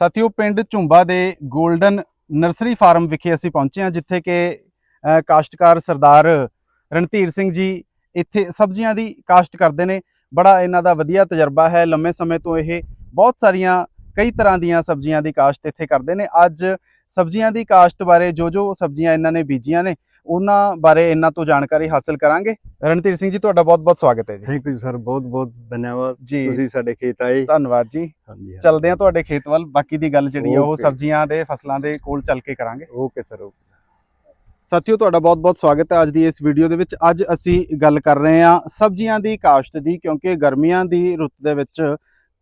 ਸਾਥੀਓ, ਪਿੰਡ ਝੁੰਬਾ ਦੇ 골ਡਨ ਨਰਸਰੀ ਫਾਰਮ ਵਿਖੇ ਅਸੀਂ ਪਹੁੰਚੇ ਹਾਂ, ਜਿੱਥੇ ਕਿ ਕਾਸ਼ਤਕਾਰ ਸਰਦਾਰ ਰਣਧੀਰ ਸਿੰਘ ਜੀ ਇੱਥੇ ਸਬਜ਼ੀਆਂ ਦੀ ਕਾਸ਼ਤ ਕਰਦੇ ਨੇ। ਬੜਾ ਇਹਨਾਂ ਦਾ ਵਧੀਆ ਤਜਰਬਾ ਹੈ। ਲੰਮੇ ਸਮੇਂ ਤੋਂ ਇਹ ਬਹੁਤ ਸਾਰੀਆਂ, ਕਈ ਤਰ੍ਹਾਂ ਦੀਆਂ ਸਬਜ਼ੀਆਂ ਦੀ ਕਾਸ਼ਤ ਇੱਥੇ ਕਰਦੇ ਨੇ। ਅੱਜ ਸਬਜ਼ੀਆਂ ਦੀ ਕਾਸ਼ਤ ਬਾਰੇ ਜੋ ਜੋ ਸਬਜ਼ੀਆਂ ਇਹਨਾਂ ਨੇ ਬੀਜੀਆਂ ਨੇ ਉਹਨਾਂ ਬਾਰੇ ਇਹਨਾਂ ਤੋਂ ਜਾਣਕਾਰੀ ਹਾਸਲ ਕਰਾਂਗੇ। ਰਣਧੀਰ ਸਿੰਘ ਜੀ ਤੁਹਾਡਾ ਬਹੁਤ-ਬਹੁਤ ਸਵਾਗਤ ਹੈ ਜੀ। ਥੈਂਕ ਯੂ ਸਰ ਬਹੁਤ ਬਹੁਤ ਧੰਨਵਾਦ ਤੁਸੀਂ ਸਾਡੇ ਖੇਤ ਆਏ। ਧੰਨਵਾਦ ਜੀ। ਚੱਲਦੇ ਹਾਂ ਤੁਹਾਡੇ ਖੇਤ ਵੱਲ। ਬਾਕੀ ਦੀ ਗੱਲ ਜਿਹੜੀ ਆ ਉਹ. ਸਬਜ਼ੀਆਂ ਦੇ ਫਸਲਾਂ ਦੇ ਕੋਲ ਚੱਲ ਕੇ ਕਰਾਂਗੇ। ਓਕੇ ਸਰ ਸਾਥੀਓ ਤੁਹਾਡਾ ਬਹੁਤ-ਬਹੁਤ ਸਵਾਗਤ ਹੈ ਅੱਜ ਦੀ ਇਸ ਵੀਡੀਓ ਦੇ ਵਿੱਚ। ਅੱਜ ਅਸੀਂ ਗੱਲ ਕਰ ਰਹੇ ਹਾਂ ਸਬਜ਼ੀਆਂ ਦੀ ਕਾਸ਼ਤ ਦੀ ਕਿਉਂਕਿ ਗਰਮੀਆਂ ਦੀ ਰੁੱਤ ਦੇ ਵਿੱਚ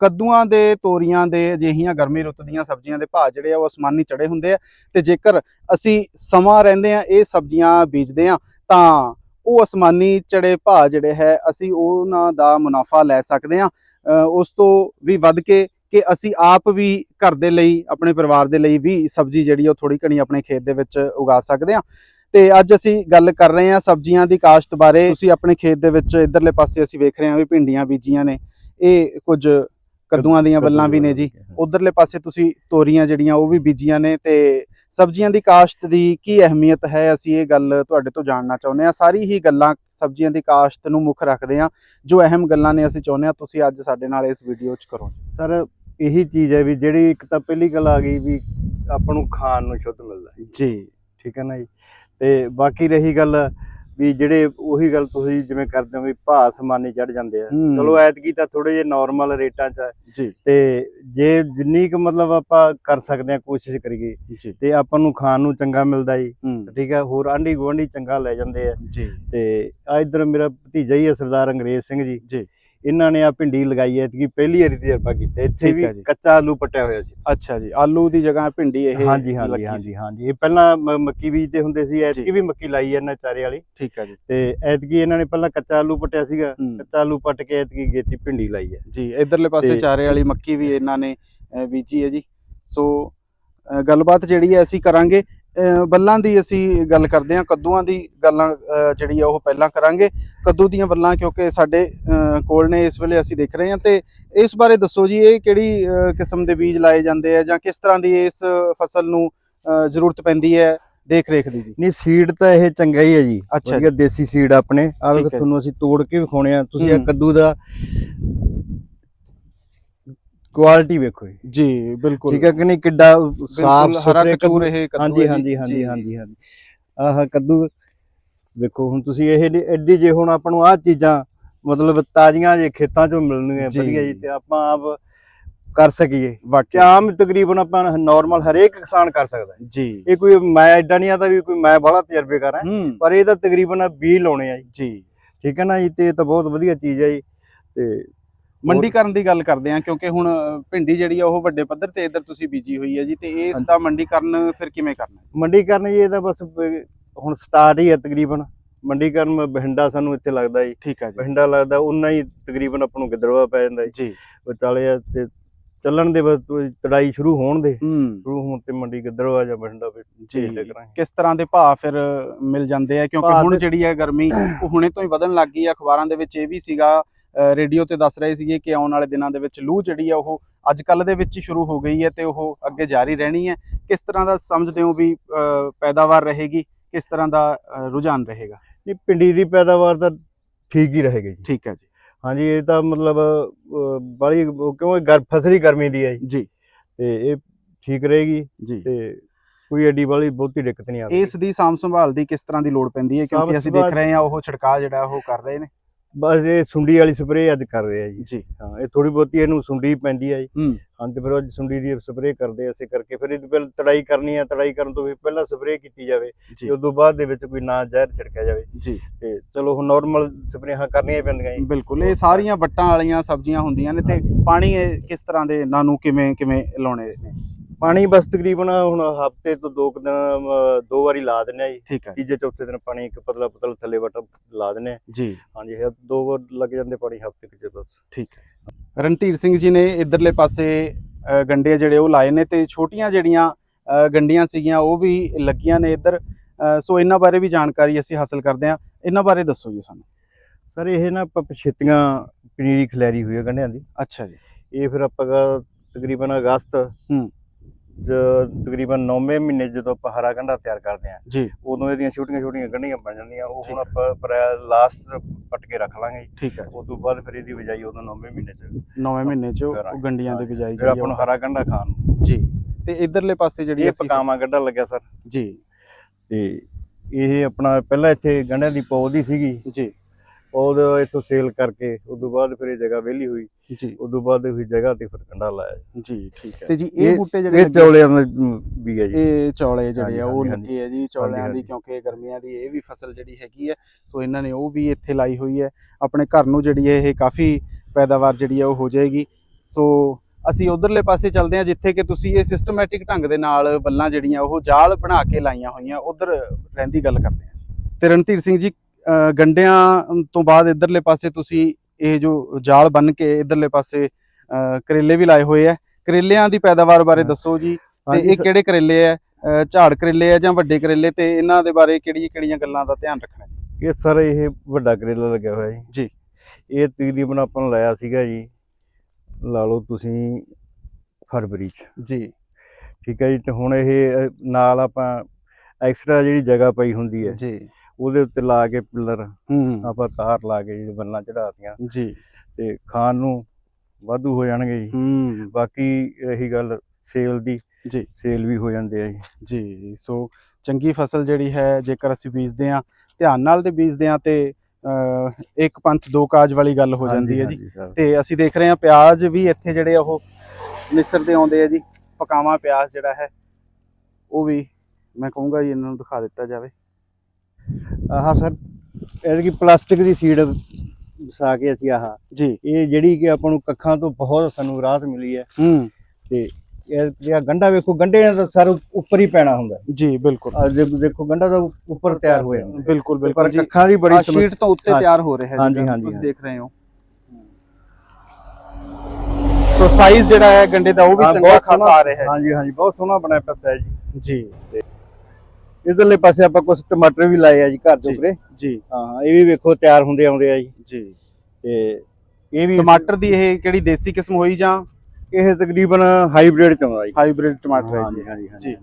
ਕੱਦੂਆਂ ਦੇ, ਤੋਰੀਆਂ ਦੇ ਅਜਿਹੀਆਂ ਗਰਮੀ ਰੁੱਤ ਦੀਆਂ ਸਬਜ਼ੀਆਂ ਦੇ ਭਾਅ ਜਿਹੜੇ ਆ ਉਹ ਅਸਮਾਨੀ ਚੜੇ ਹੁੰਦੇ ਆ ਤੇ ਜੇਕਰ ਅਸੀਂ ਸਮਾਂ ਰਹਿੰਦੇ ਆ, ਇਹ ਸਬਜ਼ੀਆਂ ਬੀਜਦੇ ਆ, ਤਾਂ ਉਹ ਅਸਮਾਨੀ ਚੜੇ ਭਾਅ ਜਿਹੜੇ ਹੈ, ਅਸੀਂ ਉਹਨਾਂ ਦਾ ਮੁਨਾਫਾ ਲੈ ਸਕਦੇ ਆ। ਉਸ ਤੋਂ ਵੀ ਵੱਧ ਕੇ ਕਿ ਅਸੀਂ ਆਪ ਵੀ ਘਰ ਦੇ ਲਈ, ਆਪਣੇ ਪਰਿਵਾਰ ਦੇ ਲਈ ਵੀ ਸਬਜ਼ੀ ਜਿਹੜੀ ਉਹ ਥੋੜੀ ਘਣੀ ਆਪਣੇ ਖੇਤ ਦੇ ਵਿੱਚ ਉਗਾ ਸਕਦੇ ਆ। ਤੇ ਅੱਜ ਅਸੀਂ ਗੱਲ ਕਰ ਰਹੇ ਹਾਂ ਸਬਜ਼ੀਆਂ ਦੀ ਕਾਸ਼ਤ ਬਾਰੇ। ਤੁਸੀਂ ਆਪਣੇ ਖੇਤ ਦੇ ਵਿੱਚ ਇਧਰਲੇ ਪਾਸੇ ਅਸੀਂ ਵੇਖ ਰਹੇ ਹਾਂ ਵੀ ਭਿੰਡੀਆਂ ਬੀਜੀਆਂ ਨੇ। ਇਹ ਕੁਝ ਕੱਦੂਆਂ ਦੀਆਂ ਬੱਲਾਂ ਵੀ ਨੇ ਜੀ। ਉਧਰਲੇ ਪਾਸੇ ਤੁਸੀਂ ਤੋਰੀਆਂ ਜਿਹੜੀਆਂ ਉਹ ਵੀ ਬੀਜੀਆਂ ਨੇ ਤੇ ਸਬਜ਼ੀਆਂ ਦੀ ਕਾਸ਼ਤ ਦੀ ਕੀ ਅਹਿਮੀਅਤ ਹੈ? ਅਸੀਂ ਇਹ ਗੱਲ ਤੁਹਾਡੇ ਤੋਂ ਜਾਣਨਾ ਚਾਹੁੰਦੇ ਹਾਂ। ਸਾਰੀ ਹੀ ਗੱਲਾਂ ਸਬਜ਼ੀਆਂ ਦੀ ਕਾਸ਼ਤ ਨੂੰ ਮੁੱਖ ਰੱਖਦੇ ਹਾਂ। ਜੋ ਅਹਿਮ ਗੱਲਾਂ ਨੇ ਅਸੀਂ ਚਾਹੁੰਦੇ ਹਾਂ ਤੁਸੀਂ ਅੱਜ ਸਾਡੇ ਨਾਲ ਇਸ ਵੀਡੀਓ 'ਚ ਕਰੋ ਸਰ ਇਹੀ ਚੀਜ਼ ਹੈ ਵੀ ਜਿਹੜੀ ਇੱਕ ਤਾਂ ਪਹਿਲੀ ਗੱਲ ਆ ਗਈ ਵੀ ਆਪਾਂ ਨੂੰ ਖਾਣ ਨੂੰ ਸ਼ੁੱਧ ਮਿਲਦਾ। ਜੀ। ਠੀਕ ਹੈ ਨਾ ਜੀ? ਤੇ ਬਾਕੀ ਰਹੀ ਗੱਲ ਵੀ ਜਿਹੜੇ ਉਹੀ ਗੱਲ ਤੁਸੀਂ ਜਿਵੇਂ ਕਰਦੇ ਹੋ ਵੀ ਭਾਅ ਸਮਾਨੇ ਚੜ ਜਾਂਦੇ ਆ। ਚਲੋ ਐਤਕੀ ਤਾਂ ਥੋੜੇ ਜਿਹੇ ਨਾਰਮਲ ਰੇਟਾਂ 'ਚ ਹੈ ਜੀ। ਤੇ ਜੇ ਜਿੰਨੀ ਕੁ ਮਤਲਬ ਆਪਾਂ ਕਰ ਸਕਦੇ ਆ ਕੋਸ਼ਿਸ਼ ਕਰੀਏ ਜੀ। ਤੇ ਆਪਾਂ ਨੂੰ ਖਾਣ ਨੂੰ ਚੰਗਾ ਮਿਲਦਾ ਜੀ। ਠੀਕ ਹੈ ਹੋਰ ਆਂਢੀ ਗੁਆਂਢੀ ਚੰਗਾ ਲੈ ਜਾਂਦੇ ਆ। ਜੀ। ਤੇ ਆ ਇਧਰ ਮੇਰਾ ਭਤੀਜਾ ਹੀ ਹੈ ਸਰਦਾਰ ਅੰਗਰੇਜ਼ ਸਿੰਘ ਜੀ। ਜੀ। ਇਹਨਾਂ ਨੇ ਆ ਭਿੰਡੀ ਲਗਾਈ ਹੈ ਕਿ ਪਹਿਲੀ ਵਾਰੀ ਤਜਰਬਾ ਕੀਤਾ ਇੱਥੇ ਵੀ। ਕੱਚਾ ਆਲੂ ਪੱਟਿਆ ਹੋਇਆ ਸੀ। ਅੱਛਾ ਜੀ ਆਲੂ ਦੀ ਜਗ੍ਹਾ ਭਿੰਡੀ ਇਹ ਹਾਂਜੀ ਹਾਂਜੀ ਹਾਂਜੀ ਇਹ ਪਹਿਲਾਂ ਮੱਕੀ ਬੀਜਦੇ ਹੁੰਦੇ ਸੀ ਐਤਕੀ। ਵੀ ਮੱਕੀ ਲਾਈ ਇਹਨਾਂ ਚਾਰੇ ਵਾਲੀ। ਠੀਕ ਹੈ ਜੀ। ਤੇ ਐਤਕੀ ਇਹਨਾਂ ਨੇ ਪਹਿਲਾਂ ਕੱਚਾ ਆਲੂ ਪੱਟਿਆ ਸੀਗਾ। ਕੱਚਾ ਆਲੂ ਪੱਟ ਕੇ ਐਤਕੀ ਗੇਤੀ ਭਿੰਡੀ ਲਾਈ ਹੈ। ਜੀ ਇਧਰਲੇ ਪਾਸੇ ਚਾਰੇ ਵਾਲੀ ਮੱਕੀ ਵੀ ਇਹਨਾਂ ਨੇ ਬੀਜੀ ਹੈ ਜੀ। ਸੋ ਗੱਲਬਾਤ ਜਿਹੜੀ ਹੈ ਅਸੀਂ ਕਰਾਂਗੇ। ਬੱਲਾਂ ਦੀ ਅਸੀਂ ਗੱਲ ਕਰਦੇ ਹਾਂ ਕੱਦੂਆਂ ਦੀ ਗੱਲਾਂ ਜਿਹੜੀ ਆ ਉਹ ਪਹਿਲਾਂ ਕਰਾਂਗੇ। ਕੱਦੂ ਦੀਆਂ ਬੱਲਾਂ ਕਿਉਂਕਿ ਸਾਡੇ ਕੋਲ ਨੇ ਇਸ ਵੇਲੇ ਅਸੀਂ ਦੇਖ ਰਹੇ ਹਾਂ ਤੇ ਇਸ ਬਾਰੇ ਦੱਸੋ ਜੀ ਇਹ ਕਿਹੜੀ ਕਿਸਮ ਦੇ ਬੀਜ ਲਾਏ ਜਾਂਦੇ ਆ ਜਾਂ ਕਿਸ ਤਰ੍ਹਾਂ ਦੀ ਇਸ ਫਸਲ ਨੂੰ ਜ਼ਰੂਰਤ ਪੈਂਦੀ ਹੈ ਦੇਖ ਰੇਖ ਦੀ ਜੀ? ਨਹੀਂ ਸੀਡ ਤਾਂ ਇਹ ਚੰਗਾ ਹੀ ਹੈ ਜੀ। ਅੱਛਾ ਦੇਸੀ ਸੀਡ ਆਪਣੇ। ਆ। ਤੁਹਾਨੂੰ ਅਸੀਂ ਤੋੜ ਕੇ ਵਿਖਾਉਣੇ ਆ। ਤੁਸੀਂ ਆ ਹੂੰ। ਕੱਦੂ ਦਾ ਕੁਆਲਿਟੀ ਵੇਖੋ ਜੀ ਜੀ ਬਿਲਕੁਲ। ਠੀਕ ਹੈ ਕਿ ਨਹੀਂ? ਕਿੱਡਾ ਸਾਫ਼ ਹਰਾ ਸੁਥਰੇ ਕਚੂਰ ਇਹ ਕੱਦੂ ਹਾਂਜੀ ਹਾਂਜੀ। ਹਾਂਜੀ। ਹਾਂਜੀ ਹਾਂਜੀ। ਆਹ ਕੱਦੂ ਵੇਖੋ ਹੁਣ ਤੁਸੀਂ ਇਹ ਐਡੀ ਜੇ ਹੁਣ ਆਪਾਂ ਨੂੰ ਆਹ ਚੀਜ਼ਾਂ ਮਤਲਬ ਤਾਜ਼ੀਆਂ ਜੇ ਖੇਤਾਂ ਚੋਂ ਮਿਲਣਗੀਆਂ। ਵਧੀਆ ਜੀ ਤੇ ਆਪਾਂ ਆਪ ਕਰ ਸਕੀਏ। ਵਾਕਿਆ ਆਮ ਤਕਰੀਬਨ ਆਪਾਂ ਨਾਰਮਲ ਹਰੇਕ ਕਿਸਾਨ ਕਰ ਸਕਦਾ। ਜੀ। ਇਹ ਕੋਈ ਮੈਂ ਐਡਾ ਨਹੀਂ ਆਦਾ ਵੀ ਕੋਈ ਮੈਂ ਬੜਾ ਤਜਰਬੇਕਾਰ ਹਾਂ। ਪਰ ਇਹ ਤਾਂ ਤਕਰੀਬਨ 20 ਲਾਉਣੇ ਆ ਜੀ। ਠੀਕ ਹੈ ਨਾ ਜੀ ਤੇ ਇਹ ਤਾਂ ਬਹੁਤ ਵਧੀਆ ਚੀਜ਼ ਹੈ ਜੀ। ਤੇ ਮੰਡੀਕਰਨ ਦੀ ਗੱਲ ਕਰਦੇ ਆ ਕਿਉਂਕਿ ਹੁਣ ਭਿੰਡੀ ਜਿਹੜੀ ਆ ਉਹ ਵੱਡੇ ਪੱਧਰ ਤੇ ਇੱਧਰ ਤੁਸੀਂ ਬੀਜੀ ਹੋਈ ਹੈ ਜੀ ਤੇ ਇਸ। ਦਾ ਮੰਡੀਕਰਨ ਫਿਰ ਕਿਵੇਂ ਕਰਨਾ? ਮੰਡੀਕਰਨ ਜੀ ਇਹ ਤਾਂ ਬਸ ਹੁਣ ਸਟਾਰਟ ਹੀ ਹੈ ਤਕਰੀਬਨ। ਮੰਡੀਕਰਨ ਬਹਿੰਡਾ ਸਾਨੂੰ ਇੱਥੇ ਲੱਗਦਾ ਜੀ। ਠੀਕ ਹੈ ਜੀ। ਬਹਿੰਡਾ ਲੱਗਦਾ ਉਨਾ ਹੀ ਤਕਰੀਬਨ ਆਪਾਂ ਨੂੰ ਗਿੱਦੜਵਾ ਪੈ ਜਾਂਦਾ ਜੀ। ਵਿਚਾਲੇ ਤੇ ਚੱਲਣ ਦੇ ਤੜਾਈ ਸ਼ੁਰੂ ਹੋਣ ਦੇ। ਸ਼ੁਰੂ ਹੋਣ ਤੇ ਮੰਡੀ ਗਿੱਦੜਵਾ ਜਾਂ ਜੀ। ਭੇਜਦੇ ਕਰਾਂਗੇ। ਕਿਸ ਤਰ੍ਹਾਂ ਦੇ ਭਾਅ ਫਿਰ ਮਿਲ ਜਾਂਦੇ ਆ? ਕਿਉਂਕਿ ਹੁਣ ਜਿਹੜੀ ਹੈ ਗਰਮੀ ਉਹ ਹੁਣੇ ਤੋਂ ਹੀ ਵਧਣ ਲੱਗ ਗਈ ਆ। ਅਖਬਾਰਾਂ ਦੇ ਵਿੱਚ ਇਹ ਵੀ ਸੀਗਾ ਰੇਡੀਓ ਤੇ ਦੱਸ ਰਹੇ ਸੀਗੇ ਕਿ ਆਉਣ ਵਾਲੇ ਦਿਨਾਂ ਦੇ ਵਿੱਚ ਲੂ ਜਿਹੜੀ ਆ ਉਹ ਅੱਜ ਕੱਲ ਦੇ ਵਿੱਚ ਸ਼ੁਰੂ ਹੋ ਗਈ ਹੈ ਤੇ ਉਹ ਅੱਗੇ ਜਾਰੀ ਰਹਿਣੀ ਹੈ। ਕਿਸ ਤਰ੍ਹਾਂ ਦਾ ਸਮਝਦੇ ਹੋ ਵੀ ਪੈਦਾਵਾਰ ਰਹੇਗੀ? ਕਿਸ ਤਰ੍ਹਾਂ ਦਾ ਰੁਝਾਨ ਰਹੇਗਾ? ਨਹੀਂ ਪਿੰਡੀ ਦੀ ਪੈਦਾਵਾਰ ਤਾਂ ਠੀਕ ਹੀ ਰਹੇਗੀ ਠੀਕ ਹੈ ਜੀ। ਹਾਂਜੀ ਇਹ ਤਾਂ ਮਤਲਬ ਬੜੀ ਕਿਉਂ ਗਰ ਫਸਲੀ ਗਰਮੀ ਦੀ ਹੈ ਜੀ। ਤੇ ਇਹ ਠੀਕ ਰਹੇਗੀ ਜੀ। ਤੇ ਕੋਈ ਐਡੀ ਵਾਲੀ ਬਹੁਤੀ ਦਿੱਕਤ ਨਹੀਂ ਆਵੇਗੀ ਇਸ ਦੀ ਸਾਂਭ ਸੰਭਾਲ ਦੀ ਕਿਸ ਤਰ੍ਹਾਂ ਦੀ ਲੋੜ ਪੈਂਦੀ ਹੈ? ਕਿਉਂਕਿ ਅਸੀਂ ਦੇਖ ਰਹੇ ਹਾਂ ਉਹ ਛਿੜਕਾਅ ਜਿਹੜਾ ਉਹ ਕਰ ਰਹੇ ਨੇ। ਬਸ ਇਹ ਸੁੰਡੀ ਵਾਲੀ ਸਪਰੇਅ ਅੱਜ ਕਰ ਰਹੇ ਆ ਜੀ। ਜੀ। ਹਾਂ ਇਹ ਥੋੜੀ ਬਹੁਤੀ ਇਹਨੂੰ ਸੁੰਡੀ ਪੈਂਦੀ ਆ ਜੀ। ਹੂੰ। ਤੇ ਫਿਰ ਉਹ ਸੁੰਡੀ ਦੀ ਸਪਰੇਅ ਕਰਦੇ ਇਸੇ ਕਰਕੇ। ਫਿਰ ਇਹਦੀ ਪਹਿਲਾਂ ਤੜਾਈ ਕਰਨੀ ਆ ਤੜਾਈ ਕਰਨ ਤੋਂ ਵੀ ਪਹਿਲਾਂ ਸਪਰੇਅ ਕੀਤੀ ਜਾਵੇ ਤੇ ਉਦੋਂ ਬਾਅਦ ਦੇ ਵਿੱਚ ਕੋਈ ਨਾ ਜ਼ਹਿਰ ਛਿੜਕਿਆ ਜਾਵੇ। ਜੀ। ਤੇ ਚਲੋ ਹੁਣ ਨਾਰਮਲ ਸਪਰੇਹਾਂ ਕਰਨੀਆਂ ਪੈਂਦੀਆਂ ਜੀ। ਬਿਲਕੁਲ ਇਹ ਸਾਰੀਆਂ ਵੱਟਾਂ ਵਾਲੀਆਂ ਸਬਜ਼ੀਆਂ ਹੁੰਦੀਆਂ ਨੇ ਤੇ ਪਾਣੀ ਕਿਸ ਤਰ੍ਹਾਂ ਦੇ ਇਹਨਾਂ ਨੂੰ ਕਿਵੇਂ ਕਿਵੇਂ ਲਾਉਣੇ ਨੇ? ਪਾਣੀ ਬਸ ਤਕਰੀਬਨ ਹੁਣ ਹਫ਼ਤੇ ਤੋਂ ਦੋ ਕੁ ਦਿਨ ਦੋ ਵਾਰੀ ਲਾ ਦਿੰਨੇ ਆ ਜੀ। ਠੀਕ ਹੈ। ਤੀਜੇ ਚੌਥੇ ਦਿਨ ਪਾਣੀ ਇੱਕ ਪਤਲਾ ਪਤਲਾ ਥੱਲੇ ਵਟ ਲਾ ਦਿੰਨੇ ਆ। ਜੀ। ਹਾਂਜੀ ਇਹ ਦੋ ਵਾਰ ਲੱਗ ਜਾਂਦੇ ਪਾਣੀ ਹਫ਼ਤੇ ਕੁ ਚ ਬਸ। ਠੀਕ ਹੈ ਰਣਧੀਰ ਸਿੰਘ ਜੀ ਨੇ ਇਧਰਲੇ ਪਾਸੇ ਅ, ਗੰਡੇ ਜਿਹੜੇ ਉਹ ਲਾਏ ਨੇ ਤੇ ਛੋਟੀਆਂ ਜਿਹੜੀਆਂ ਅ, ਗੰਡੀਆਂ ਸੀਗੀਆਂ ਉਹ ਵੀ ਲੱਗੀਆਂ ਨੇ ਇੱਧਰ। ਅ, ਸੋ ਇਹਨਾਂ ਬਾਰੇ ਵੀ ਜਾਣਕਾਰੀ ਅਸੀਂ ਹਾਸਲ ਕਰਦੇ ਹਾਂ। ਇਹਨਾਂ ਬਾਰੇ ਦੱਸੋ ਜੀ ਸਾਨੂੰ। ਸਰ ਇਹ ਨਾ ਆਪਾਂ ਪਛੇਤੀਆਂ ਪਨੀਰੀ ਖਿਲਾਰੀ ਹੋਈ ਹੈ ਗੰਢਿਆਂ ਦੀ। ਅੱਛਾ ਜੀ। ਇਹ ਫਿਰ ਆਪਾਂ ਗਾ ਤਕਰੀਬਨ ਅਗਸਤ ਹੂੰ। ਜ- ਤਕਰੀਬਨ 9ਵੇਂ ਮਹੀਨੇ ਜਦੋਂ ਆਪਾਂ ਹਰਾ ਗੰਢਾ ਤਿਆਰ ਕਰਦੇ ਆ ਜੀ। ਉਦੋਂ ਇਹਦੀਆਂ ਛੋਟੀਆਂ ਛੋਟੀਆਂ ਗੰਢੀਆਂ ਬਣ ਜਾਂਦੀਆਂ ਉਹ ਹੁਣ ਹੈ। ਆਪਾਂ ਲਾਸਟ ਪੱਟ ਕੇ ਰੱਖ ਲਾਂਗੇ। ਠੀਕ ਹੈ ਜੀ। ਉਸ ਤੋਂ ਬਾਅਦ ਫਿਰ ਇਹਦੀ ਬਿਜਾਈ ਉਦੋਂ 9ਵੇਂ ਮਹੀਨੇ ਚ ਨੌਵੇਂ ਮਹੀਨੇ ਚ ਉਹ। ਗੰਡੀਆਂ ਦੀ। ਬਿਜਾਈ ਜਿਹੜੀ ਆਪਾਂ ਨੂੰ ਹਰਾ ਗੰਢਾ ਖਾਣ ਜੀ। ਤੇ ਇਧਰਲੇ ਪਾਸੇ ਜਿਹੜੀ ਇਹ ਪਕਾਵਾਂ ਗੰਢਾ ਲੱਗਿਆ ਸਰ। ਜੀ। ਤੇ ਇਹ ਆਪਣਾ ਪਹਿਲਾਂ ਇੱਥੇ ਗੰਢਿਆਂ ਦੀ ਪੌਦੀ ਸੀਗੀ। ਜੀ। ਪੌਦ ਇੱਥੋਂ ਸੇਲ ਕਰਕੇ ਉਸ ਤੋਂ ਬਾਅਦ ਫਿਰ ਇਹ ਜਗ੍ਹਾ ਵਿਹਲੀ ਹੋਈ। ਜੀ। ਉਸ ਤੋਂ ਬਾਅਦ ਇਹ ਜਗ੍ਹਾ ਤੇ ਫਿਰ ਗੰਢਾ ਲਾਇਆ। ਜੀ ਠੀਕ ਹੈ। ਤੇ ਜੀ ਇਹ ਬੂਟੇ ਜਿਹੜੇ ਇਹ ਚੌਲਿਆਂ ਦਾ ਵੀ ਹੈ ਜੀ। ਇਹ ਚੌਲੇ ਜਿਹੜੇ ਆ ਉਹ। ਲੱਗੇ ਆ ਜੀ ਚੌਲਿਆਂ ਦੀ। ਕਿਉਂਕਿ ਗਰਮੀਆਂ ਦੀ ਇਹ ਵੀ ਫਸਲ ਜਿਹੜੀ ਹੈਗੀ ਹੈ ਸੋ ਇਹਨਾਂ ਨੇ ਉਹ ਵੀ ਇੱਥੇ ਲਾਈ ਹੋਈ ਹੈ। ਆਪਣੇ ਘਰ ਨੂੰ ਜਿਹੜੀ ਹੈ ਇਹ ਕਾਫੀ ਪੈਦਾਵਾਰ ਜਿਹੜੀ ਹੈ ਉਹ ਹੋ ਜਾਏਗੀ। ਸੋ ਅਸੀਂ ਉਧਰਲੇ ਪਾਸੇ ਚੱਲਦੇ ਹਾਂ ਜਿੱਥੇ ਕਿ ਤੁਸੀਂ ਇਹ ਸਿਸਟਮੈਟਿਕ ਢੰਗ ਦੇ ਨਾਲ ਬੱਲਾਂ ਜਿਹੜੀਆਂ ਉਹ ਜਾਲ ਬਣਾ ਕੇ ਲਾਈਆਂ ਹੋਈਆਂ ਉਧਰ ਰਹਿੰਦੀ ਗੱਲ ਕਰਦੇ ਹਾਂ। ਤੇ ਰਣਧੀਰ ਸਿੰਘ ਜੀ ਗੰਡਿਆਂ ਤੋਂ ਬਾਅਦ ਇਧਰਲੇ ਪਾਸੇ ਤੁਸੀਂ ਇਹ ਜੋ ਜਾਲ ਬੰਨ ਕੇ ਇਧਰਲੇ ਪਾਸੇ ਕਰੇਲੇ ਵੀ ਲਾਏ ਹੋਏ ਆ। ਕਰੇਲਿਆਂ ਦੀ ਪੈਦਾਵਾਰ ਬਾਰੇ। ਦੱਸੋ ਜੀ। ਤੇ ਇਹ ਕਿਹੜੇ ਕਰੇਲੇ ਆ? ਝਾੜ ਕਰੇਲੇ ਆ ਜਾਂ ਵੱਡੇ ਕਰੇਲੇ? ਤੇ ਇਹਨਾਂ ਦੇ ਬਾਰੇ ਕਿਹੜੀਆਂ ਕਿਹੜੀਆਂ ਗੱਲਾਂ ਦਾ ਧਿਆਨ ਰੱਖਣਾ ਜੀ? ਇਹ ਸਰ ਇਹ ਵੱਡਾ ਕਰੇਲਾ ਲੱਗਿਆ ਹੋਇਆ ਜੀ। ਜੀ। ਇਹ ਤਕਰੀਬਨ ਆਪਾਂ ਲਾਇਆ ਸੀਗਾ ਜੀ ਲਾ ਲਓ ਤੁਸੀਂ ਫਰਵਰੀ ਚ। ਜੀ। ਠੀਕ ਹੈ ਜੀ ਤੇ ਹੁਣ ਇਹ ਨਾਲ ਆਪਾਂ ਐਕਸਟਰਾ ਜਿਹੜੀ ਜਗ੍ਹਾ ਪਈ ਹੁੰਦੀ ਹੈ। ਜੀ। ਉਹਦੇ ਉੱਤੇ ਲਾ ਕੇ ਪਿੱਲਰ ਹੂੰ। ਆਪਾਂ ਤਾਰ ਲਾ ਕੇ ਜਿਹੜੀ ਬੰਨਾਂ ਚੜਾਤੀਆਂ ਜੀ। ਤੇ ਖਾਣ ਨੂੰ ਵਾਧੂ ਹੋ ਜਾਣਗੇ ਜੀ। ਹੂੰ। ਬਾਕੀ ਰਹੀ ਗੱਲ ਸੇਲ ਦੀ ਜੀ। ਸੇਲ ਵੀ ਹੋ ਜਾਂਦੇ ਆ ਜੀ। ਜੀ ਸੋ ਚੰਗੀ ਫਸਲ ਜਿਹੜੀ ਹੈ ਜੇਕਰ ਅਸੀਂ ਬੀਜਦੇ ਹਾਂ ਧਿਆਨ ਨਾਲ ਤੇ ਬੀਜਦੇ ਹਾਂ ਤੇ ਇੱਕ ਪੰਥ ਦੋ ਕਾਜ ਵਾਲੀ ਗੱਲ ਹੋ ਜਾਂਦੀ ਹੈ ਜੀ। ਤੇ ਅਸੀਂ ਦੇਖ ਰਹੇ ਹਾਂ ਪਿਆਜ਼ ਵੀ ਇੱਥੇ ਜਿਹੜੇ ਆ ਉਹ ਨਿਸਰਦੇ ਆਉਂਦੇ ਆ ਜੀ। ਪਕਾਵਾਂ ਪਿਆਜ਼ ਜਿਹੜਾ ਹੈ ਉਹ ਵੀ ਮੈਂ ਕਹੂੰਗਾ ਜੀ ਇਹਨਾਂ ਨੂੰ ਦਿਖਾ ਦਿੱਤਾ ਜਾਵੇ। ਆਹ ਸਰ ਇਹ ਕੀ ਪਲਾਸਟਿਕ ਦੀ ਸੀਡ ਵਸਾ ਕੇ ਅਸੀਂ ਆਹ ਜੀ। ਇਹ ਜਿਹੜੀ ਕਿ ਆਪਾਂ ਨੂੰ ਕੱਖਾਂ ਤੋਂ ਬਹੁਤ ਸਾਨੂੰ ਰਾਹਤ ਮਿਲੀ ਹੈ। ਹੂੰ। ਤੇ ਇਹ ਗੰਡਾ ਵੇਖੋ ਗੰਡੇ ਨੇ ਤਾਂ ਸਰ ਉੱਪਰ ਹੀ ਪੈਣਾ ਹੁੰਦਾ ਜੀ ਬਿਲਕੁਲ। ਦੇਖੋ ਗੰਡਾ ਤਾਂ ਉੱਪਰ ਤਿਆਰ ਹੋ ਜਾਂਦਾ ਬਿਲਕੁਲ ਪਰ ਬਿਲਕੁਲ ਜੀ ਕੱਖਾਂ ਦੀ ਬੜੀ ਸ਼ੀਟ ਤੋਂ ਉੱਤੇ ਤਿਆਰ ਹੋ ਰਿਹਾ ਹੈ ਹਾਂਜੀ, ਤੁਸੀਂ। ਦੇਖ ਰਹੇ ਹੋ। ਸੋ ਸਾਈਜ਼ ਜਿਹੜਾ ਹੈ ਗੰਡੇ ਦਾ ਉਹ ਵੀ ਚੰਗਾ ਬਹੁਤ ਖਾਸਾ ਆ ਰਿਹਾ ਹੈ। ਹਾਂਜੀ ਹਾਂਜੀ ਬਹੁਤ ਸੋਹਣਾ ਬਣਿਆ ਪਿਆ ਹੈ ਜੀ। ਜੀ। ਇਧਰਲੇ ਪਾਸੇ ਆਪਾਂ ਕੁਝ ਟਮਾਟਰ ਵੀ ਲਾਏ ਆ ਜੀ ਘਰ ਦੇ ਜੀ। ਉੱਪਰੇ। ਜੀ। ਹਾਂ ਇਹ ਵੀ ਵੇਖੋ ਤਿਆਰ ਹੁੰਦੇ ਆਉਂਦੇ ਆ ਜੀ। ਜੀ। ਤੇ ਇਹ ਵੀ ਟਮਾਟਰ ਦੀ ਇਹ ਕਿਹੜੀ ਦੇਸੀ ਕਿਸਮ ਹੋਈ ਜਾਂ? ਇਹ ਤਕਰੀਬਨ ਹਾਈਬ੍ਰਿਡ ਚ ਜੀ। ਹਾਈਬ੍ਰਿਡ ਟਮਾਟਰ ਹੈ ਜੀ। ਹਾਂਜੀ ਹਾਂਜੀ ਜੀ।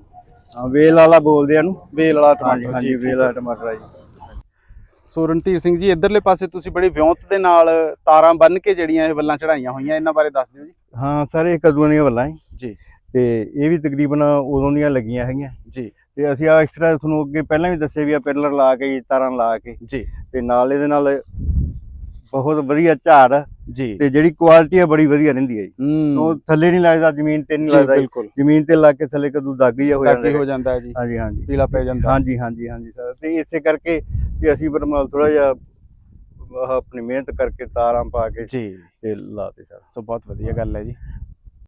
ਹਾਂ ਵੇਲ ਵਾਲਾ ਬੋਲਦੇ ਆ ਨੂੰ ਵੇਲ ਵਾਲਾ ਟਮਾਟਰ ਹਾਂਜੀ ਜੀ ਵੇਲ ਵਾਲਾ ਟਮਾਟਰ ਆ ਜੀ। ਸੋ ਰਣਧੀਰ ਸਿੰਘ ਜੀ ਇਧਰਲੇ ਪਾਸੇ ਤੁਸੀਂ ਬੜੀ ਵਿਉਂਤ ਦੇ ਨਾਲ ਤਾਰਾਂ ਬੰਨ ਕੇ ਜਿਹੜੀਆਂ ਇਹ ਵੱਲਾਂ ਚੜਾਈਆਂ ਹੋਈਆਂ ਇਹਨਾਂ ਬਾਰੇ ਦੱਸ ਦਿਓ ਜੀ। ਹਾਂ ਸਾਰੇ ਕਦੂਆਂ ਦੀਆਂ ਵੱਲਾਂ ਜੀ। ਜੀ। ਤੇ ਇਹ ਵੀ ਤਕਰੀਬਨ ਉਦੋਂ ਦੀਆਂ ਲੱਗੀਆਂ ਹੈਗੀਆਂ। ਜੀ। ਤੇ ਅਸੀਂ ਆ ਐਕਸਟਰਾ ਤੁਹਾਨੂੰ ਅੱਗੇ ਪਹਿਲਾਂ ਵੀ ਦੱਸਿਆ ਵੀ ਆ ਪਿੱਲਰ ਲਾ ਕੇ ਜੀ, ਤਾਰਾਂ ਲਾ ਕੇ। ਜੀ। ਤੇ ਨਾਲ ਇਹਦੇ ਨਾਲ ਬਹੁਤ ਵਧੀਆ ਝਾੜ ਜੀ। ਤੇ ਜਿਹੜੀ ਕੁਆਲਿਟੀ ਆ ਬੜੀ ਵਧੀਆ ਰਹਿੰਦੀ ਹੈ ਜੀ। ਹੂੰ। ਉਹ ਥੱਲੇ ਨਹੀਂ ਲੱਗਦਾ ਜ਼ਮੀਨ ਤੇ ਨਹੀਂ ਲੱਗਦਾ ਜ਼ਮੀਨ ਤੇ ਲੱਗ ਕੇ ਥੱਲੇ ਕਦੂ ਦਾਗੀ ਜਿਹਾ ਹੋ ਜਾਂਦਾ ਹੋ ਹੈ। ਜਾਂਦਾ ਹੈ ਜੀ। ਹਾਂਜੀ ਹਾਂਜੀ। ਪੀਲਾ ਪੈ ਜਾਂਦਾ। ਹਾਂਜੀ ਹਾਂਜੀ ਹਾਂਜੀ ਸਰ। ਤੇ ਇਸੇ ਕਰਕੇ ਵੀ ਅਸੀਂ ਬਰਮਾਲ ਥੋੜਾ ਜਿਹਾ ਆਪਣੀ ਮਿਹਨਤ ਕਰਕੇ ਤਾਰਾਂ ਪਾ ਕੇ ਜੀ। ਤੇ ਲਾਤੇ ਸਰ। ਸੋ ਬਹੁਤ ਵਧੀਆ ਗੱਲ ਹੈ ਜੀ।